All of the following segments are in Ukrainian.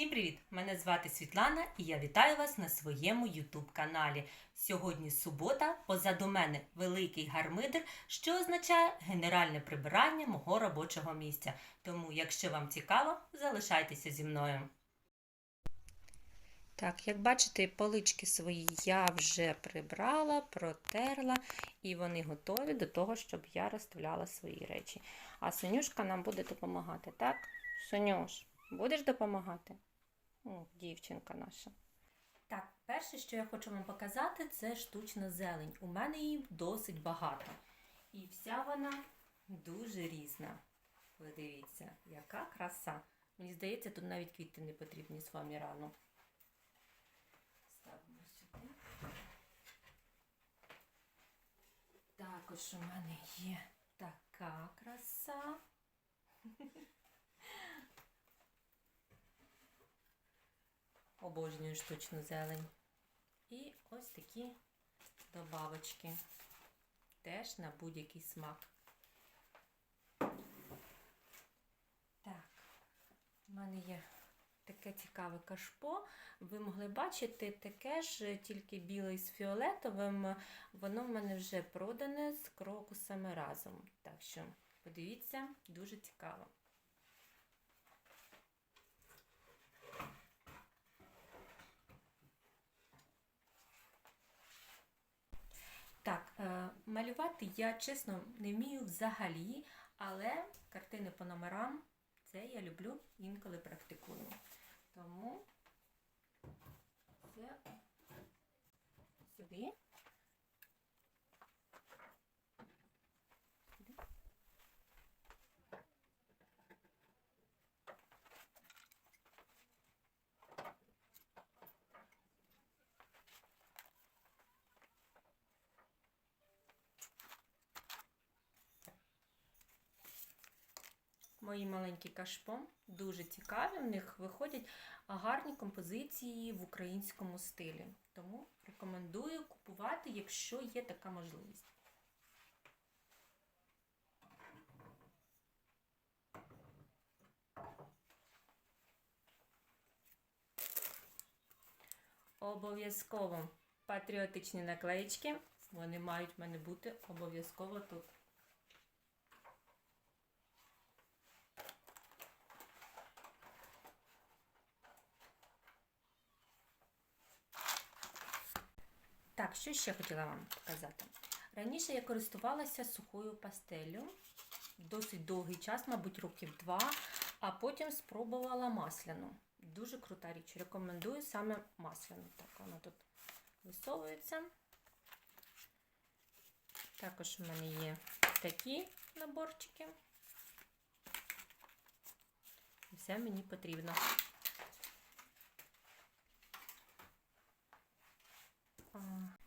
Всім привіт! Мене звати Світлана і я вітаю вас на своєму YouTube каналі. Сьогодні субота, позаду мене великий гармидер, що означає генеральне прибирання мого робочого місця. Тому, якщо вам цікаво, залишайтеся зі мною. Так, як бачите, полички свої я вже прибрала, протерла, і вони готові до того, щоб я розставляла свої речі. А Сонюшка нам буде допомагати, так? Сонюш, будеш допомагати? Дівчинка наша. Так, перше, що я хочу вам показати, це штучна зелень. У мене її досить багато. І вся вона дуже різна. Подивіться, яка краса. Мені здається, тут навіть квіти не потрібні з вами рано. Ставимо сюди. Також у мене є така краса. Обожнюю штучну зелень. І ось такі добавочки. Теж на будь-який смак. Так, у мене є таке цікаве кашпо. Ви могли бачити таке ж, тільки білий з фіолетовим. Воно в мене вже продане з крокусами разом. Так що, подивіться, дуже цікаво. Так, е, малювати я чесно не вмію взагалі, але картини по номерам це я люблю інколи практикую. Тому це. Сюди. Мої маленькі кашпо дуже цікаві. В них виходять гарні композиції в українському стилі. Тому рекомендую купувати, якщо є така можливість. Обов'язково патріотичні наклеїчки. Вони мають в мене бути обов'язково тут. Так, що ще хотіла вам показати? Раніше я користувалася сухою пастеллю досить довгий час, мабуть, років два, а потім спробувала масляну. Дуже крута річ. Рекомендую саме масляну. Так, вона тут висовується. Також у мене є такі наборчики. Все мені потрібно.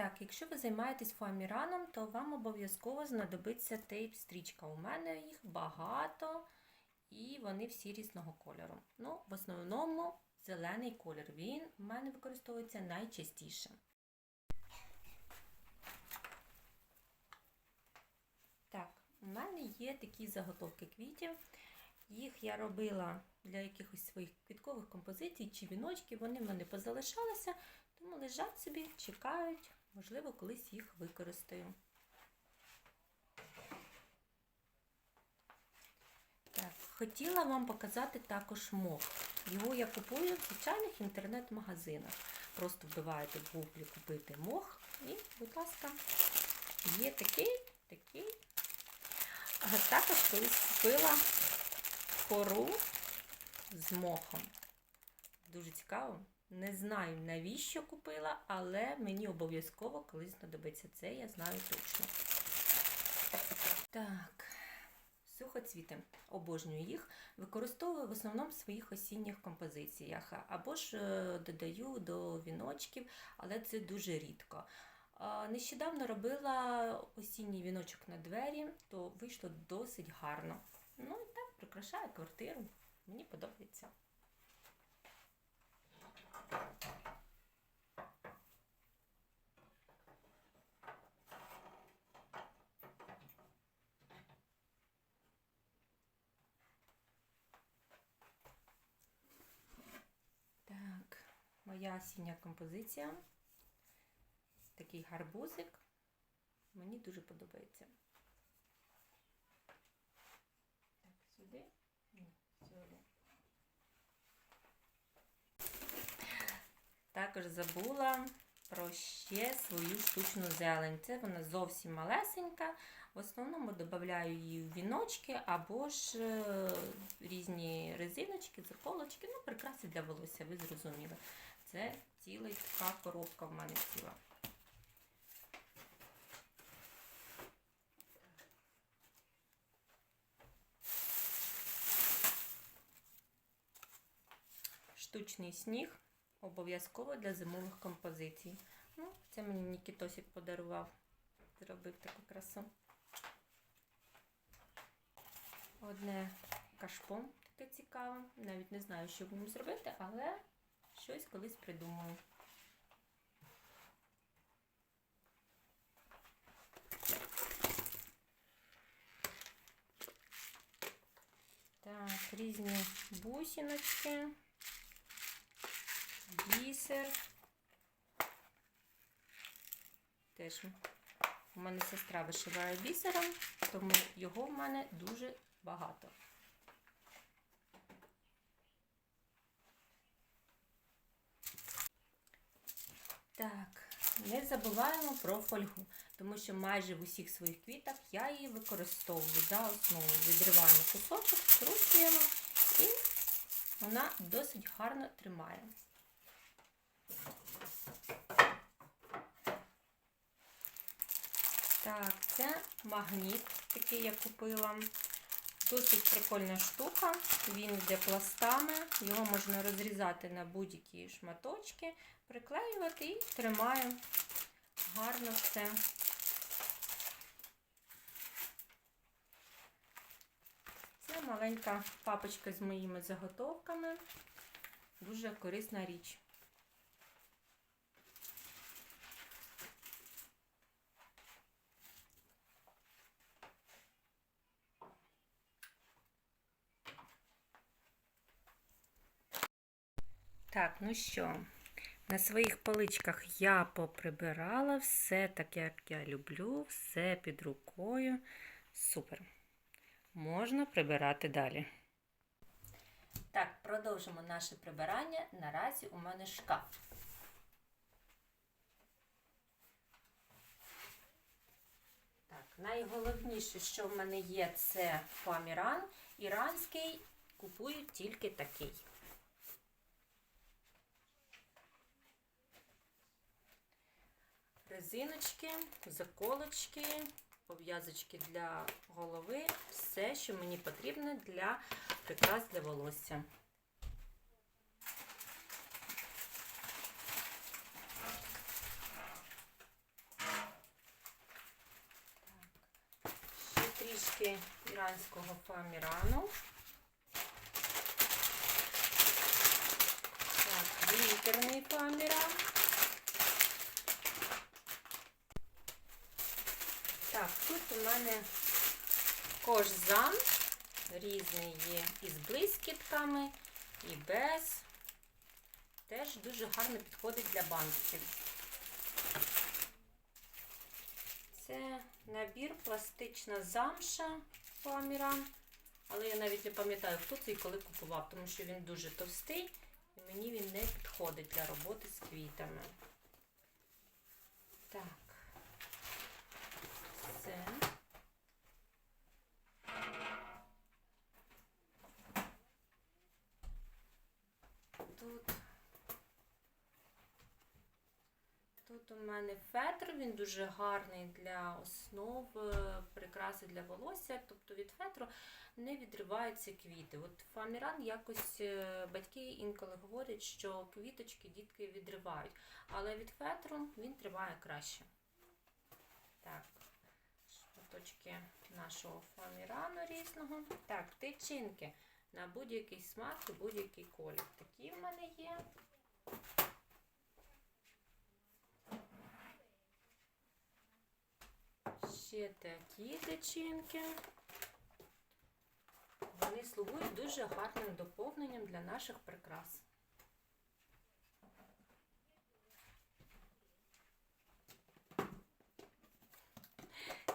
Так, якщо ви займаєтесь фоаміраном, то вам обов'язково знадобиться тейп-стрічка. У мене їх багато і вони всі різного кольору. Ну, в основному зелений колір. Він в мене використовується найчастіше. Так, у мене є такі заготовки квітів. Їх я робила для якихось своїх квіткових композицій чи віночків. Вони в мене позалишалися, тому лежать собі, чекають, можливо, колись їх використаю. Так, хотіла вам показати також мох. Його я купую в звичайних інтернет-магазинах. Просто вбиваєте в гуглі купити мох і, будь ласка, є такий, такий. А також колись купила кору з мохом. Дуже цікаво. Не знаю, навіщо купила, але мені обов'язково колись знадобиться це, я знаю точно. Так, сухоцвіти. Обожнюю їх. Використовую в основному в своїх осінніх композиціях. Або ж е, додаю до віночків, але це дуже рідко. Нещодавно робила осінній віночок на двері, то вийшло досить гарно. Ну і так, прикрашає квартиру. Мені подобається. Моя осіння композиція. Такий гарбузик. Мені дуже подобається. Так, сюди. Ні, сюди. Також забула про ще свою штучну зелень. Це вона зовсім малесенька. В основному додаю її в віночки або ж е, різні резиночки, заколочки, ну, прикраси для волосся, ви зрозуміли. Це ціла така коробка в мене ціла. Штучний сніг обов'язково для зимових композицій. Ну, це мені Нікітосик подарував. Зробив таку красу. Одне кашпо таке цікаве. Навіть не знаю, що будемо зробити, але щось колись придумаю. Так, різні бусиночки, бісер. Теж у мене сестра вишиває бісером, тому його в мене дуже багато. Так, не забуваємо про фольгу, тому що майже в усіх своїх квітах я її використовую за основу. Відриваємо кусочок, скручуємо і вона досить гарно тримає. Так, це магніт, такий я купила. Досить прикольна штука. Він йде пластами, його можна розрізати на будь-які шматочки, приклеювати і тримає гарно все. Це маленька папочка з моїми заготовками. Дуже корисна річ. Так, ну що, на своїх поличках я поприбирала все так, як я люблю, все під рукою. Супер. Можна прибирати далі. Так, продовжимо наше прибирання. Наразі у мене шкаф. Так, найголовніше, що в мене є, це фоаміран. Іранський купую тільки такий. Резиночки, заколочки, пов'язочки для голови, все, що мені потрібно для прикрас для волосся. Трішки іранського фоамірану. Так, глітерний фоаміран. Так, тут у мене кожзам різний є із блискітками, і без. Теж дуже гарно підходить для бантиків. Це набір пластична замша фоаміран. Але я навіть не пам'ятаю, хто це і коли купував, тому що він дуже товстий і мені він не підходить для роботи з квітами. Так. Це. Тут. У мене фетр, він дуже гарний для основ, е, прикраси для волосся, тобто від фетру не відриваються квіти. От фоаміран якось е, батьки інколи говорять, що квіточки дітки відривають, але від фетру він триває краще. Так, шматочки нашого фоамірану різного. Так, тичинки на будь-який смак і будь-який колір. Такі в мене є. ще такі тичинки. Вони слугують дуже гарним доповненням для наших прикрас.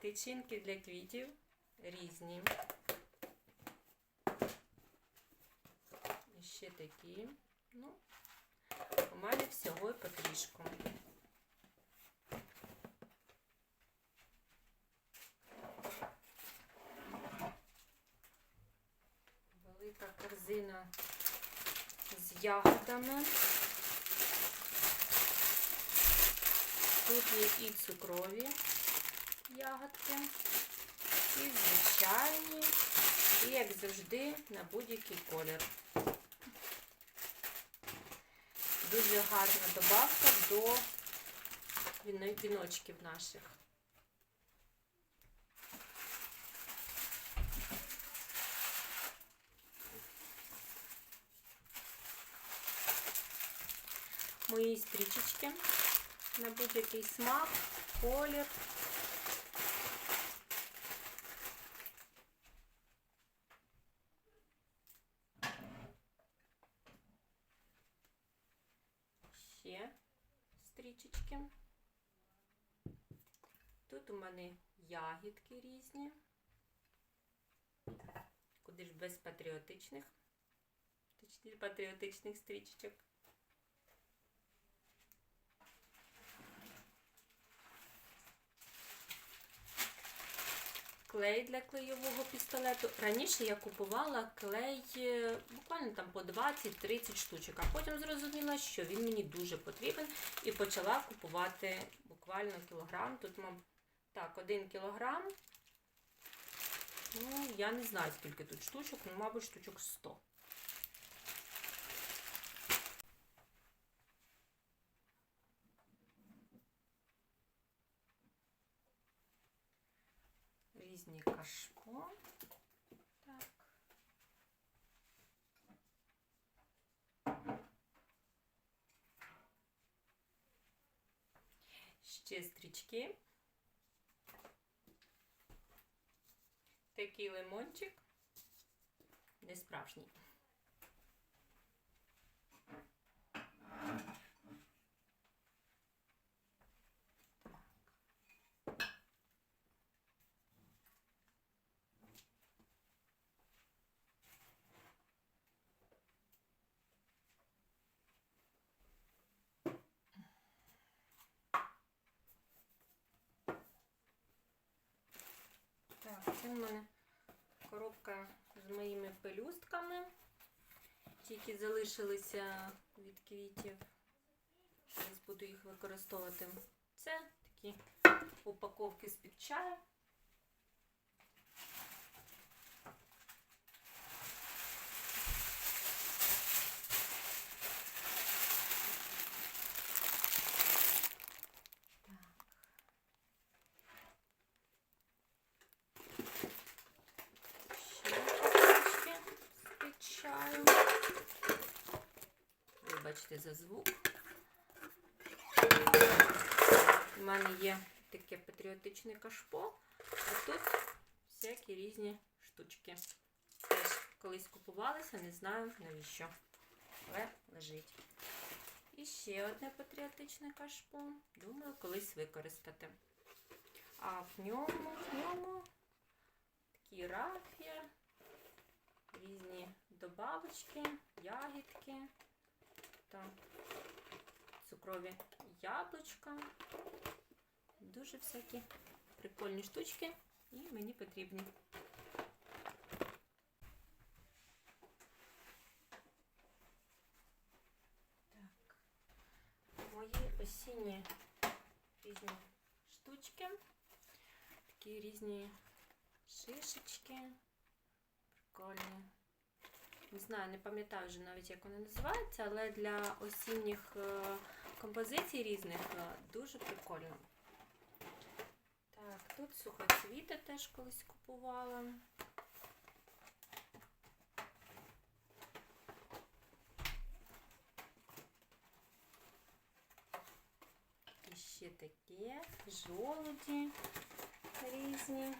Тичинки для квітів різні. І ще такі. Ну, у мене всього і потрішку. Велика корзина з ягодами. Тут є і цукрові ягодки, і звичайні, і, як завжди, на будь-який колір. Дуже гарна добавка до віночків наших. Мої стрічечки на будь-який смак, колір. Ще стрічечки. Тут у мене ягідки різні. Куди ж без патріотичних, точніше патріотичних стрічечок. Клей для клейового пістолету. Раніше я купувала клей е, буквально там по 20-30 штучок, а потім зрозуміла, що він мені дуже потрібен, і почала купувати буквально кілограм. Тут, мабуть, так, один кілограм. Ну, я не знаю, скільки тут штучок, ну, мабуть, штучок 100. Різні. Так. Ще стрічки. Такий лимончик. Не справжній. Це в мене коробка з моїми пелюстками. Тільки залишилися від квітів. Зараз буду їх використовувати. Це такі упаковки з-під чаю. Ще трішки з-під чаю. Вибачте за звук. У мене є таке патріотичне кашпо, а тут всякі різні штучки. Теж колись купувалися, не знаю навіщо. Але лежить. І ще одне патріотичне кашпо. Думаю, колись використати. А в ньому, в ньому такі рафія, різні добавочки, ягідки та цукрові яблучка. Дуже всякі прикольні штучки і мені потрібні. Так. Мої осінні різні штучки. Такі різні шишечки. Прикольні. Не знаю, не пам'ятаю вже навіть, як вони називаються, але для осінніх е, композицій різних е, дуже прикольно. Так, тут сухоцвіти теж колись купувала. І ще таке, жолуді різні.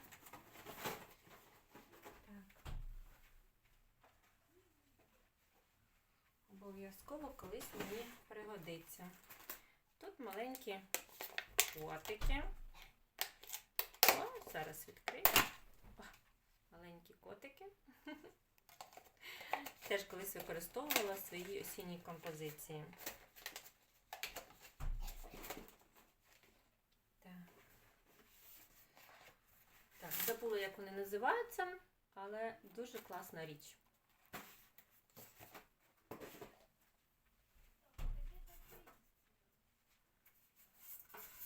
Так. Обов'язково колись мені пригодиться. Тут маленькі котики. Ось Зараз відкрию. О, маленькі котики. Теж колись використовувала в своїй осінній композиції. Так. Так, забула, як вони називаються, але дуже класна річ.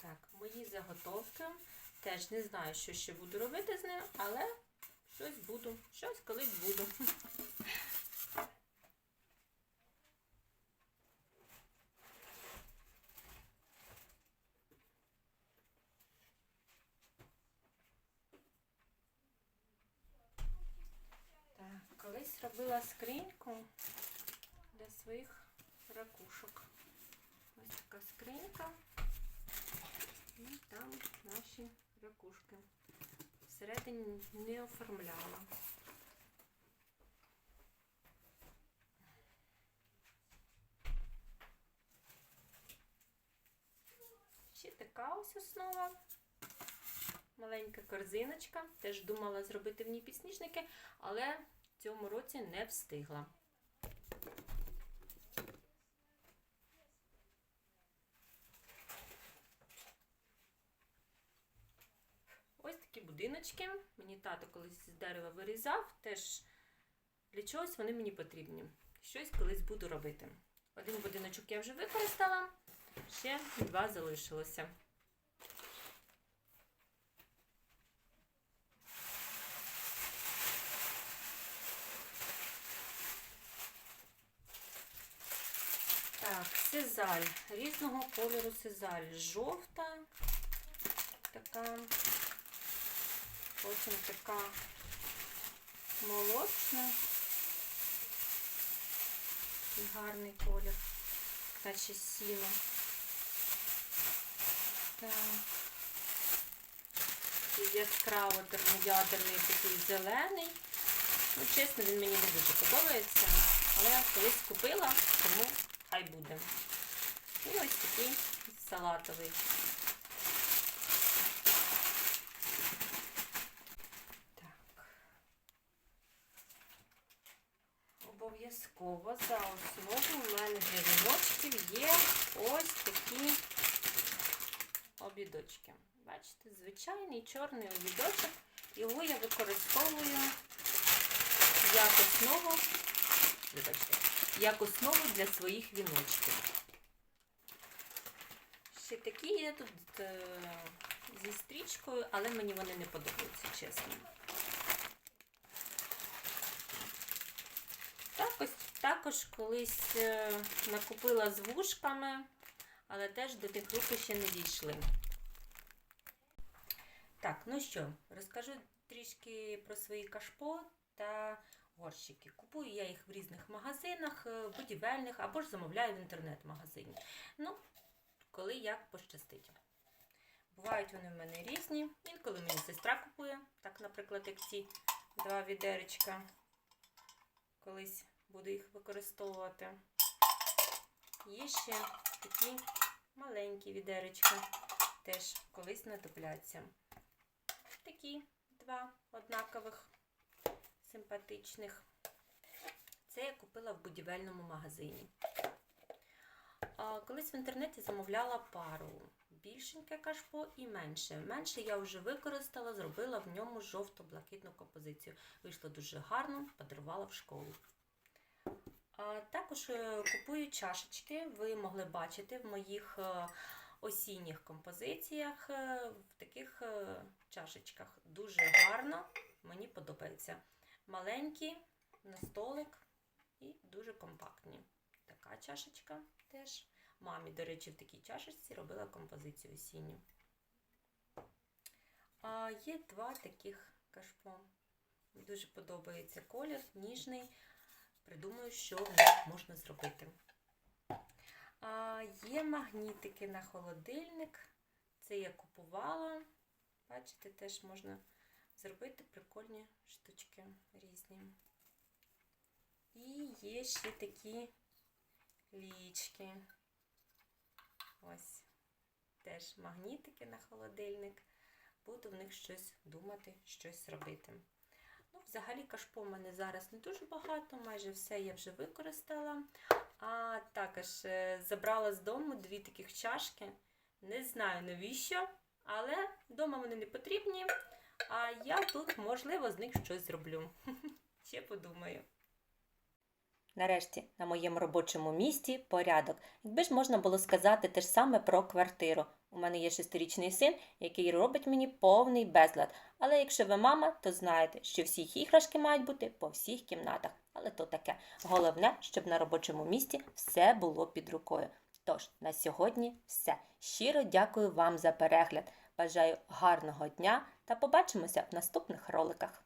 Так, мої заготовки. Теж не знаю, що ще буду робити з ними, але щось буду, щось колись буду. Колись робила скриньку для своїх ракушок. Ось така скринька. І там наші ракушки. Всередині не оформляла. Ще така ось основа. Маленька корзиночка. Теж думала зробити в ній підсніжники, але в цьому році не встигла. Ось такі. Мені тато колись з дерева вирізав, теж для чогось вони мені потрібні. Щось колись буду робити. Один будиночок я вже використала, ще два залишилося. Так, сизаль. Різного кольору сизаль. Жовта така. Потім така молочна. І гарний колір, наче сіно. Так. І яскраво термоядерний такий зелений. Ну, чесно, він мені не дуже подобається, але я колись купила, тому хай буде. І ось такий салатовий. Обов'язково за основу в мене для віночків є ось такі обідочки. Бачите, звичайний чорний обідочок. Його я використовую як основу, вибачте, як основу для своїх віночків. Ще такі є тут е, зі стрічкою, але мені вони не подобаються, чесно. Також, також колись е, накупила з вушками, але теж до тих рук ще не дійшли. Так, ну що, розкажу трішки про свої кашпо та горщики. Купую я їх в різних магазинах, е, будівельних або ж замовляю в інтернет-магазині. Ну, коли як пощастить. Бувають вони в мене різні. Інколи мені сестра купує, так, наприклад, як ці два відеречка. Колись буду їх використовувати. Є ще такі маленькі відеречка, теж колись надобляться. Такі два однакових, симпатичних. Це я купила в будівельному магазині. Колись в інтернеті замовляла пару. Більшеньке кашпо і менше. Менше я вже використала, зробила в ньому жовто-блакитну композицію. Вийшло дуже гарно, подарувала в школу. Також е, купую чашечки. Ви могли бачити в моїх е, осінніх композиціях е, в таких чашечках. Дуже гарно, мені подобається. Маленькі на столик і дуже компактні. Така чашечка теж. Мамі, до речі, в такій чашечці робила композицію осінню. А є два таких кашпо. Дуже подобається колір, ніжний. Придумаю, що в них можна зробити. А, є магнітики на холодильник. Це я купувала. Бачите, теж можна зробити прикольні штучки різні. І є ще такі лічки. Ось теж магнітики на холодильник. буду в них щось думати, щось робити. Ну, взагалі кашпо в мене зараз не дуже багато, майже все я вже використала. А також е, забрала з дому дві таких чашки. Не знаю навіщо, але вдома вони не потрібні. А я тут, можливо, з них щось зроблю. Ще подумаю. Нарешті на моєму робочому місці порядок. Якби ж можна було сказати те ж саме про квартиру. У мене є шестирічний син, який робить мені повний безлад. Але якщо ви мама, то знаєте, що всі іграшки мають бути по всіх кімнатах. Але то таке. Головне, щоб на робочому місці все було під рукою. Тож, на сьогодні все. Щиро дякую вам за перегляд. Бажаю гарного дня та побачимося в наступних роликах.